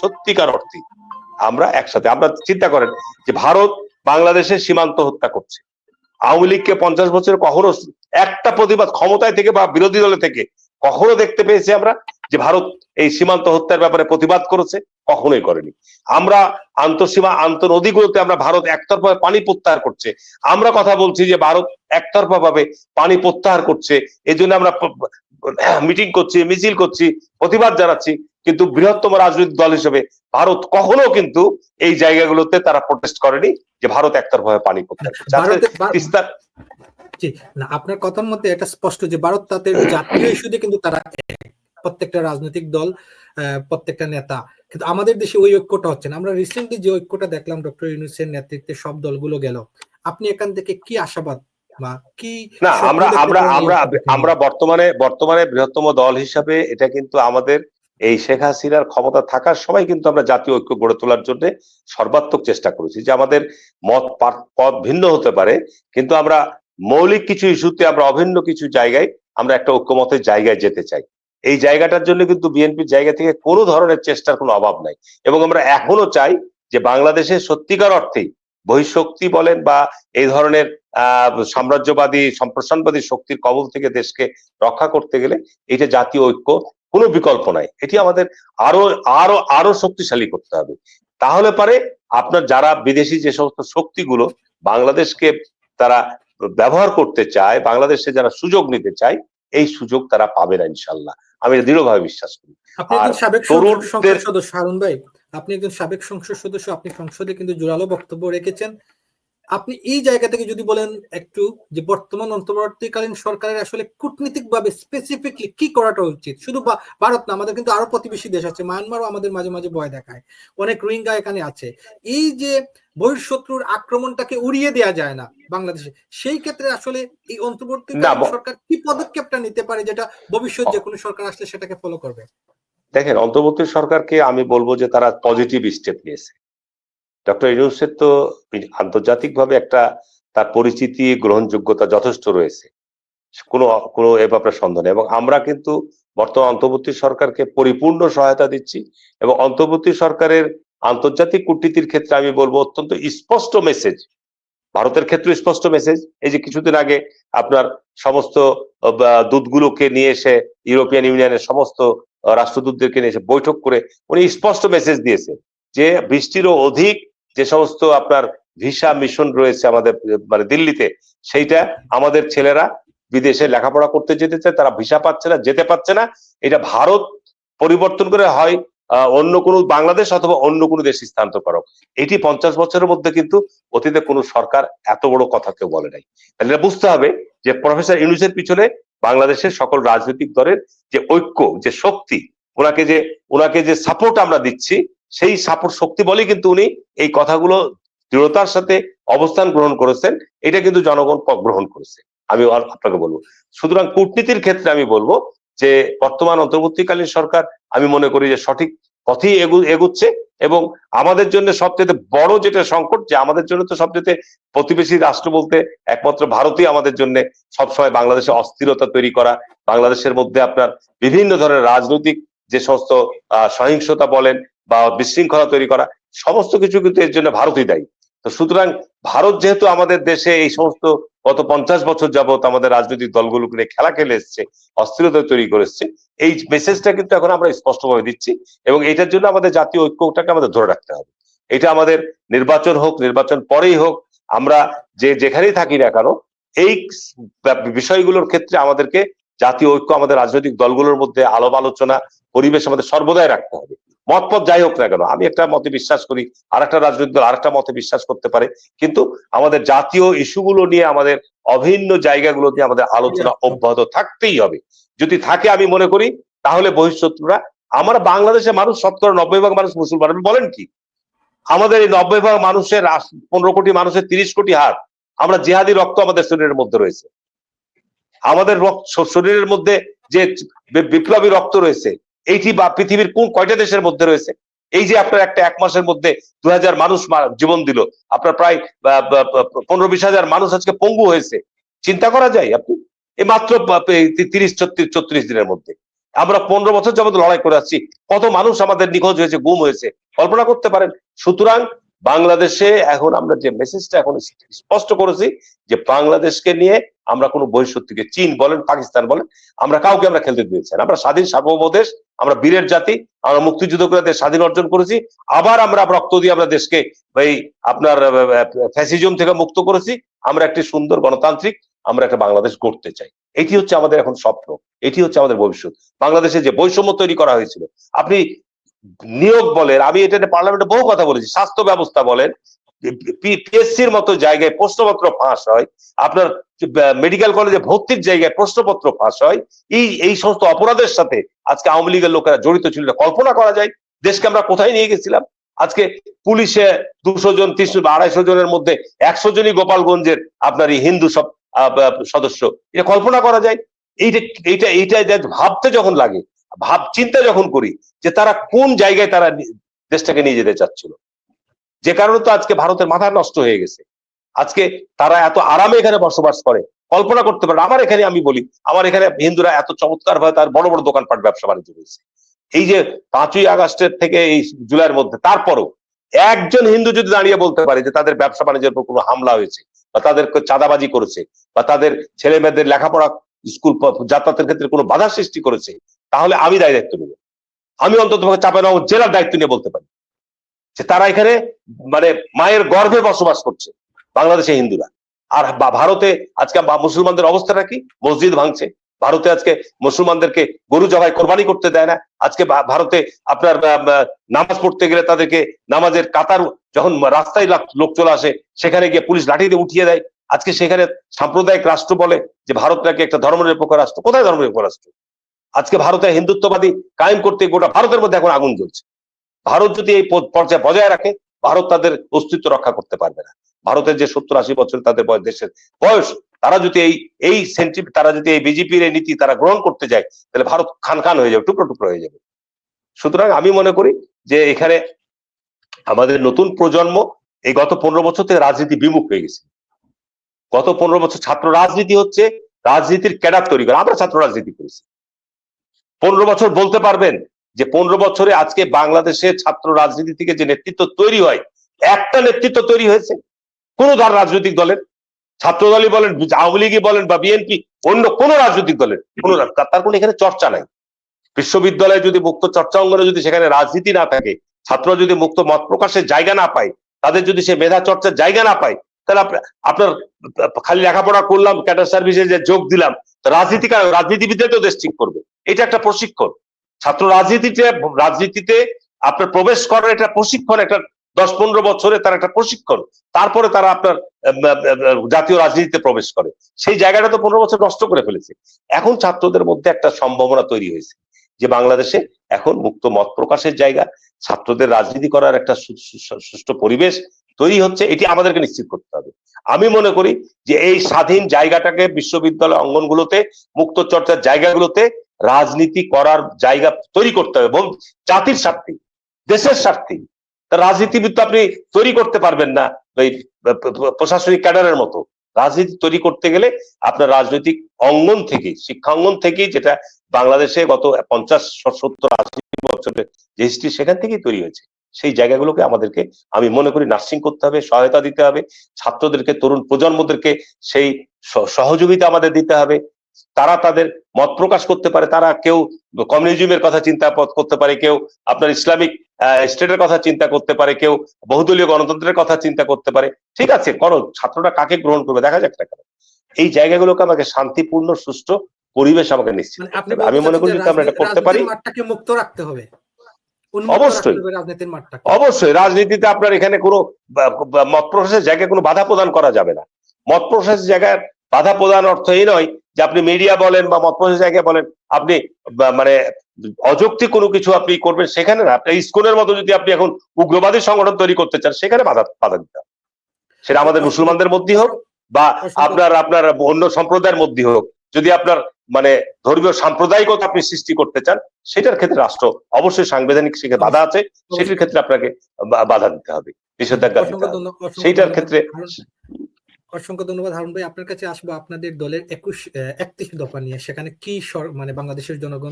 সত্যিকার অর্থে আমরা একসাথে। আমরা চিন্তা করেন যে ভারত বাংলাদেশের সীমান্ত হত্যা করছে। আওয়ামী লীগকে পঞ্চাশ বছর কখনো একটা প্রতিবাদ ক্ষমতায় থেকে বা বিরোধী দলে থেকে কখনো দেখতে পেয়েছি আমরা যে ভারত এই সীমান্ত হত্যার ব্যাপারে প্রতিবাদ করেছে, কখনোই করেনি। আমরা আন্তঃসীমা আন্তঃ নদীগুলোতে আমরা ভারত একতরফা পানি প্রত্যাহার করছে। আমরা কথা বলছি যে ভারত একতরফা ভাবে পানি প্রত্যাহার করছে। এই জন্য আমরা মিটিং করছি, মিছিল করছি, প্রতিবাদ জানাচ্ছি। কিন্তু বৃহত্তম রাজনৈতিক দল হিসেবে ভারত কখনো কিন্তু এই জায়গাগুলোতে তারা প্রোটেস্ট করেনি যে ভারত একতরফা পানি তিস্তার না আপনার কথার মধ্যে এটা স্পষ্ট যে ভারত তাদের জাতীয় ইস্যুতে কিন্তু তারা প্রত্যেকটা রাজনৈতিক দল প্রত্যেকটা নেতা। কিন্তু আমাদের দেশে ওই ঐক্যটা হচ্ছে না। আমরা রিসেন্টলি যে ঐক্যটা দেখলাম ডক্টর ইউনুসের নেতৃত্বে সব দলগুলো গেল। আপনি এখান থেকে কি আশাবাদ বা কি না আমরা আমরা আমরা আমরা বর্তমানে বর্তমানে বৃহত্তম দল হিসাবে এটা কিন্তু আমাদের এই শেখ হাসিনার ক্ষমতা থাকার সময় কিন্তু আমরা জাতীয় ঐক্য গড়ে তোলার জন্য সর্বাত্মক চেষ্টা করেছি যে আমাদের মত পথ ভিন্ন হতে পারে, কিন্তু আমরা মৌলিক কিছু ইস্যুতে আমরা অভিন্ন কিছু জায়গায় আমরা একটা ঐক্যমতের জায়গায় যেতে চাই। এই জায়গাটার জন্য কিন্তু বিএনপির জায়গা থেকে কোনো ধরনের চেষ্টার কোনো অভাব নাই এবং আমরা এখনও চাই যে বাংলাদেশের সত্যিকার অর্থেই বহিঃশক্তি বলেন বা এই ধরনের সাম্রাজ্যবাদী, সম্প্রসারণবাদী শক্তির কবল থেকে দেশকে রক্ষা করতে গেলে এটা জাতীয় ঐক্য কোনো বিকল্প নাই। এটি আমাদের আরও আরও আরও শক্তিশালী করতে হবে। তাহলে পারে আপনার যারা বিদেশি যে সমস্ত শক্তিগুলো বাংলাদেশকে তারা ব্যবহার করতে চায় বাংলাদেশে যারা সুযোগ নিতে চায় এই সুযোগ তারা পাবে না ইনশাল্লাহ। আমি দৃঢ়ভাবে বিশ্বাস করি। আর তরুণদের- সদস্য হারুন ভাই আপনি একজন সাবেক সংসদ সদস্য আপনি সংসদে কিন্তু জোরালো বক্তব্য রেখেছেন। আপনি এই জায়গা থেকে যদি বলেন একটু যে বর্তমান অন্তর্বর্তীকালীন সরকারের আসলে কূটনীতিক ভাবে স্পেসিফিকলি কি করাটা উচিত? শুধু ভারত না আমাদের কিন্তু আরও প্রতিবেশী দেশ আছে মায়ানমারও আমাদের মাঝে মাঝে ভয় দেখায়। অনেক রোহিঙ্গা এখানে আছে। এই যে বহিঃশত্রুর আক্রমণটাকে উড়িয়ে দেওয়া যায় না বাংলাদেশে সেই ক্ষেত্রে আসলে এই অন্তর্বর্তীকালীন ব- সরকার কি পদক্ষেপটা নিতে পারে যেটা ভবিষ্যৎ যে কোনো সরকার আসলে সেটাকে ফলো করবে? দেখেন অন্তর্বর্তী সরকারকে আমি বলব যে তারা পজিটিভ স্টেপ নিয়েছে। ডক্টর ইউনুসের তো আন্তর্জাতিকভাবে একটা তার পরিচিতি গ্রহণযোগ্যতা যথেষ্ট রয়েছে। কোনো কোনো এ ব্যাপারে সন্দেহ নেই। এবং আমরা কিন্তু বর্তমান অন্তর্বর্তী সরকারকে পরিপূর্ণ সহায়তা দিচ্ছি এবং অন্তর্বর্তী সরকারের আন্তর্জাতিক কূটনীতির ক্ষেত্রে আমি বলব অত্যন্ত স্পষ্ট মেসেজ ভারতের ক্ষেত্রে স্পষ্ট মেসেজ এই যে কিছুদিন আগে আপনার সমস্ত দূতগুলোকে নিয়ে এসে ইউরোপিয়ান ইউনিয়নের সমস্ত রাষ্ট্রদূতদেরকে নিয়ে এসে বৈঠক করে উনি স্পষ্ট মেসেজ দিয়েছে যে বৃষ্টিরও অধিক যে সমস্ত আপনার ভিসা মিশন রয়েছে আমাদের মানে দিল্লিতে, সেইটা আমাদের ছেলেরা বিদেশে লেখাপড়া করতে যেতে চায়, তারা ভিসা পাচ্ছে না, যেতে পারছে না। এটা ভারত পরিবর্তন করে হয় অন্য কোনো বাংলাদেশ অথবা অন্য কোনো দেশে স্থানান্তর করো। এটি পঞ্চাশ বছরের মধ্যে কিন্তু অতীতে কোনো সরকার এত বড় কথা কেউ বলে নাই। তাহলে বুঝতে হবে যে প্রফেসর ইউনুসের পিছনে বাংলাদেশের সকল রাজনৈতিক দলের যে ঐক্য, যে শক্তি ওনাকে যে ওনাকে যে সাপোর্ট আমরা দিচ্ছি, সেই সাপোর্ট শক্তি বলেই কিন্তু উনি এই কথাগুলো দৃঢ়তার সাথে অবস্থান গ্রহণ করেছেন। এটা কিন্তু জনগণ গ্রহণ করেছে। আমি আপনাকে বলব। সুতরাং কূটনীতির ক্ষেত্রে আমি বলব যে, বর্তমান অন্তর্বর্তীকালীন সরকার আমি মনে করি যে সঠিক পথেই এগু- এগুচ্ছে এবং আমাদের জন্য সবচেয়ে বড় যেটা সংকট, যে আমাদের জন্য তো সবচেয়ে প্রতিবেশী রাষ্ট্র বলতে একমাত্র ভারতই আমাদের জন্য সবসময় বাংলাদেশে অস্থিরতা তৈরি করা, বাংলাদেশের মধ্যে আপনার বিভিন্ন ধরনের রাজনৈতিক যে সমস্ত সহিংসতা বলেন বা বিশৃঙ্খলা তৈরি করা, সমস্ত কিছু কিন্তু এর জন্য ভারতই দায়ী। তো সুতরাং ভারত যেহেতু আমাদের দেশে এই সমস্ত গত পঞ্চাশ বছর যাবত আমাদের রাজনৈতিক দলগুলোকে নিয়ে খেলা খেলে এসছে, অস্থিরতা তৈরি করে এসছে, এই মেসেজটা কিন্তু এখন আমরা স্পষ্টভাবে দিচ্ছি এবং এটার জন্য আমাদের জাতীয় ঐক্যটাকে আমাদের ধরে রাখতে হবে। এটা আমাদের নির্বাচন হোক, নির্বাচন পরেই হোক, আমরা যে যেখানেই থাকি না কেন, এই বিষয়গুলোর ক্ষেত্রে আমাদেরকে জাতীয় ঐক্য আমাদের রাজনৈতিক দলগুলোর মধ্যে আলাপ আলোচনা পরিবেশ আমাদের সর্বদাই রাখতে হবে। মত মতপথ যাই হোক না কেন, আমি একটা মতে বিশ্বাস করি আর একটা রাজনৈতিক দল আরেকটা মতে বিশ্বাস করতে পারে, কিন্তু আমাদের জাতীয় ইস্যুগুলো নিয়ে আমাদের অভিন্ন জায়গাগুলো নিয়ে আমাদের আলোচনা অব্যাহত থাকতেই হবে। যদি থাকে আমি মনে করি, তাহলে বহিঃশত্রুরা আমার বাংলাদেশের মানুষ, শতকরা নব্বই ভাগ মানুষ মুসলমান বলেন কি? আমাদের এই নব্বই ভাগ মানুষের পনেরো কোটি মানুষের তিরিশ কোটি হার, আমরা জেহাদি রক্ত আমাদের শরীরের মধ্যে রয়েছে। আমাদের রক্ত শরীরের মধ্যে যে বিপ্লবী রক্ত রয়েছে, এইটি বা পৃথিবীর কোন কয়টা দেশের মধ্যে রয়েছে? এই যে আপনার একটা এক মাসের মধ্যে দু হাজার মানুষ জীবন দিল, আপনার প্রায় পনেরো বিশ হাজার মানুষ আজকে পঙ্গু হয়েছে। চিন্তা করা যায় আপনি? এই মাত্র তিরিশ, ছত্রিশ ছত্রিশ দিনের মধ্যে। আমরা পনেরো বছর যাবত লড়াই করে আসছি, কত মানুষ আমাদের নিখোঁজ হয়েছে, গুম হয়েছে, কল্পনা করতে পারেন। সুতরাং বাংলাদেশে এখন আমরা যে মেসেজটা এখন স্পষ্ট করেছি, যে বাংলাদেশকে নিয়ে আমরা কোনো বহিঃশক্তিকে চীন বলেন, পাকিস্তান বলেন, আমরা কাউকে আমরা খেলতে দিয়েছি আমরা স্বাধীন সার্বভৌম দেশ আমরা বীরের জাতি, আমরা মুক্তিযুদ্ধ করে দেশ স্বাধীন অর্জন করেছি, আবার আমরা রক্ত দিয়ে আমরা দেশকে এই আপনার ফ্যাসিজম থেকে মুক্ত করেছি, আমরা একটি সুন্দর গণতান্ত্রিক, আমরা একটা বাংলাদেশ গড়তে চাই। এটি হচ্ছে আমাদের এখন স্বপ্ন, এটি হচ্ছে আমাদের ভবিষ্যৎ। বাংলাদেশে যে বৈষম্য তৈরি করা হয়েছিল, আপনি নিয়োগ বলেন, আমি এটা পার্লামেন্টে বহু কথা বলেছি, স্বাস্থ্য ব্যবস্থা বলেন পিএসসির মতো জায়গায় প্রশ্নপত্র ফাঁস হয়, আপনার মেডিকেল কলেজে ভর্তির জায়গায় প্রশ্নপত্র ফাঁস হয়, এই এই সমস্ত অপরাধের সাথে আজকে আওয়ামী লীগের লোকেরা জড়িত ছিল কল্পনা করা যায়। দেশকে আমরা কোথায় নিয়ে গেছিলাম? আজকে পুলিশে দুশো জন, তিনশো বা আড়াইশো জনের মধ্যে একশো জনই গোপালগঞ্জের আপনার এই হিন্দু সব সদস্য। এটা কল্পনা করা যায়। এইটা এইটা এইটা ভাবতে যখন লাগে, ভাব, চিন্তা যখন করি যে তারা কোন জায়গায় তারা দেশটাকে নিয়ে যেতে চাচ্ছিল। যে কারণে তো আজকে ভারতের মাথা নষ্ট হয়ে গেছে। আজকে তারা এত আরামে এখানে বসবাস করে, কল্পনা করতে পারে আমার এখানে আমি বলি, আমার এখানে হিন্দুরা এত চমৎকার ভাবে তার বড় বড় দোকানপাট ব্যবসা বাণিজ্য রয়েছে এই যে পাঁচই আগস্টের থেকে এই জুলাইয়ের মধ্যে, তারপরও একজন হিন্দু যদি দাঁড়িয়ে বলতে পারে যে তাদের ব্যবসা বাণিজ্যের উপর কোনো হামলা হয়েছে, বা তাদেরকে চাঁদাবাজি করেছে, বা তাদের ছেলে মেয়েদের লেখাপড়া স্কুল যাতায়াতের ক্ষেত্রে কোনো বাধা সৃষ্টি করেছে, তাহলে আমি দায় দায়িত্ব নেব। আমি অন্তত চাপানগর জেলার দায়িত্ব নিয়ে বলতে পারি। যে তারা এখানে মানে মায়ের গর্ভে বসবাস করছে, বাংলাদেশে হিন্দুরা। আর ভারতে আজকে মুসলমানদের অবস্থাটা কি? মসজিদ ভাঙছে। ভারতে আজকে মুসলমানদেরকে গরু জবাই কোরবানি করতে দেয় না। আজকে ভারতে আপনার নামাজ পড়তে গেলে তাদেরকে নামাজের কাতার যখন রাস্তায় লোক চলে আসে, সেখানে গিয়ে পুলিশ লাঠি দিয়ে উঠিয়ে দেয়। আজকে সেখানে সাম্প্রদায়িক রাষ্ট্র বলে যে ভারত নাকি একটা ধর্মনিরপেক্ষ রাষ্ট্র। কোথায় ধর্মনিরপেক্ষ রাষ্ট্র? আজকে ভারতে হিন্দুত্ববাদী কায়েম করতে গোটা ভারতের মধ্যে এখন আগুন জ্বলছে। ভারত যদি এই পর্যায়ে বজায় রাখে, ভারত তাদের অস্তিত্ব রক্ষা করতে পারবে না। ভারতের যে সত্তর আশি বছর তাদের বয়স দেশের বয়স, তারা যদি এই এই সেন্টি তারা যদি এই বিজেপির এই নীতি তারা গ্রহণ করতে যায়, তাহলে ভারত খান খান হয়ে যাবে, টুকরো টুকরো হয়ে যাবে। সুতরাং আমি মনে করি যে এখানে আমাদের নতুন প্রজন্ম এই গত পনেরো বছর থেকে রাজনীতি বিমুখ হয়ে গেছে। গত পনেরো বছর ছাত্র রাজনীতি হচ্ছে রাজনীতির ক্যাডার তৈরি করা। আমরা ছাত্র রাজনীতি করেছি। পনেরো বছর বলতে পারবেন যে পনেরো বছরে আজকে বাংলাদেশের ছাত্র রাজনীতি থেকে যে নেতৃত্ব তৈরি হয়, একটা নেতৃত্ব তৈরি হয়েছে। কোন ধর রাজনৈতিক দলের? ছাত্র দলই বলেন আওয়ামী লীগই বলেন বা বিএনপি, অন্য কোন রাজনৈতিক দলের। কোন তার কোনো এখানে চর্চা নাই। বিশ্ববিদ্যালয়ে যদি মুক্ত চর্চা অঙ্গনে যদি সেখানে রাজনীতি না থাকে, ছাত্র যদি মুক্ত মত প্রকাশের জায়গা না পায়, তাদের যদি সে মেধা চর্চার জায়গা না পায়, তাহলে আপনার খালি লেখাপড়া করলাম, ক্যাডার সার্ভিসে যে যোগ দিলাম রাজনীতি রাজনীতিবিদরা তো দেশ ঠিক করবে। এটা একটা প্রশিক্ষণ। ছাত্র রাজনীতিতে রাজনীতিতে আপনার প্রবেশ করার একটা প্রশিক্ষণ, একটা দশ পনেরো বছরে তার একটা প্রশিক্ষণ। তারপরে তারা আপনার জাতীয় রাজনীতিতে প্রবেশ করে। সেই জায়গাটা তো পনেরো বছর নষ্ট করে ফেলেছে। এখন ছাত্রদের মধ্যে একটা সম্ভাবনা তৈরি হয়েছে যে বাংলাদেশে এখন মুক্ত মত প্রকাশের জায়গা, ছাত্রদের রাজনীতি করার একটা সুষ্ঠু পরিবেশ তৈরি হচ্ছে, এটি আমাদেরকে নিশ্চিত করতে হবে। আমি মনে করি যে এই স্বাধীন জায়গাটাকে বিশ্ববিদ্যালয় অঙ্গনগুলোতে, মুক্ত চর্চার জায়গাগুলোতে রাজনীতি করার জায়গা তৈরি করতে হবে। এবং জাতির স্বার্থে, দেশের স্বার্থে। রাজনীতিবিদ তো আপনি তৈরি করতে পারবেন না, ওই প্রশাসনিক ক্যাডারের মতো। রাজনীতি তৈরি করতে গেলে আপনার রাজনৈতিক অঙ্গন থেকে, শিক্ষা অঙ্গন থেকেই যেটা বাংলাদেশে গত পঞ্চাশ, সত্তর, আশি বছরের যে হিস্ট্রি সেখান থেকেই তৈরি হয়েছে। সেই জায়গাগুলোকে আমাদেরকে, আমি মনে করি নার্সিং করতে হবে, সহায়তা দিতে হবে। ছাত্রদেরকে, তরুণ প্রজন্মদেরকে সেই সহযোগিতা আমাদের দিতে হবে। তারা তাদের মত প্রকাশ করতে পারে তারা কেউ কমিউনিজমের কথা চিন্তা করতে পারে কেউ আপনার ইসলামিক স্টেটের কথা চিন্তা করতে পারে কেউ বহুদলীয় গণতন্ত্রের কথা চিন্তা করতে পারে। ঠিক আছে করো ছাত্ররা কাকে গ্রহণ করবে? দেখা যাক না কেন এই জায়গাগুলোকে আমাকে শান্তিপূর্ণ সুষ্ঠু পরিবেশ আমাকে নিশ্চিত মানে। আমি মনে করি যদি আমরা এটা করতে পারি মাঠটাকে মুক্ত রাখতে হবে। অবশ্যই। অবশ্যই রাজনীতিতে আপনার এখানে কোনো মত প্রকাশের জায়গায় কোনো বাধা প্রদান করা যাবে না। মত প্রকাশের জায়গায় বাধা প্রদান অর্থ এই নয় যে আপনি মিডিয়া বলেন বা মত জায়গায় বলেন আপনি মানে অযৌক্তিক কোনো কিছু আপনি করবেন সেখানে না। আপনি ইস্কনের মতো যদি আপনি এখন উগ্রবাদী সংগঠন তৈরি করতে চান সেখানে বাধা বাধা দিতে সেটা আমাদের মুসলমানদের মধ্যেই হোক বা আপনার আপনার অন্য সম্প্রদায়ের মধ্যে হোক। যদি আপনার মানে ধর্মীয় সাম্প্রদায়িকতা আপনি সৃষ্টি করতে চান সেটার ক্ষেত্রে রাষ্ট্র অবশ্যই সাংবিধানিক সেখানে বাধা আছে। সেটির ক্ষেত্রে আপনাকে বাধা দিতে হবে। নিষেধাজ্ঞা দিতে হবে। সেইটার ক্ষেত্রে অসংখ্য ধন্যবাদ। হারুন ভাই, আপনার কাছে আসব। আপনাদের দলের একুশ একত্রিশ দফা নিয়ে। সেখানে কি মানে বাংলাদেশের জনগণ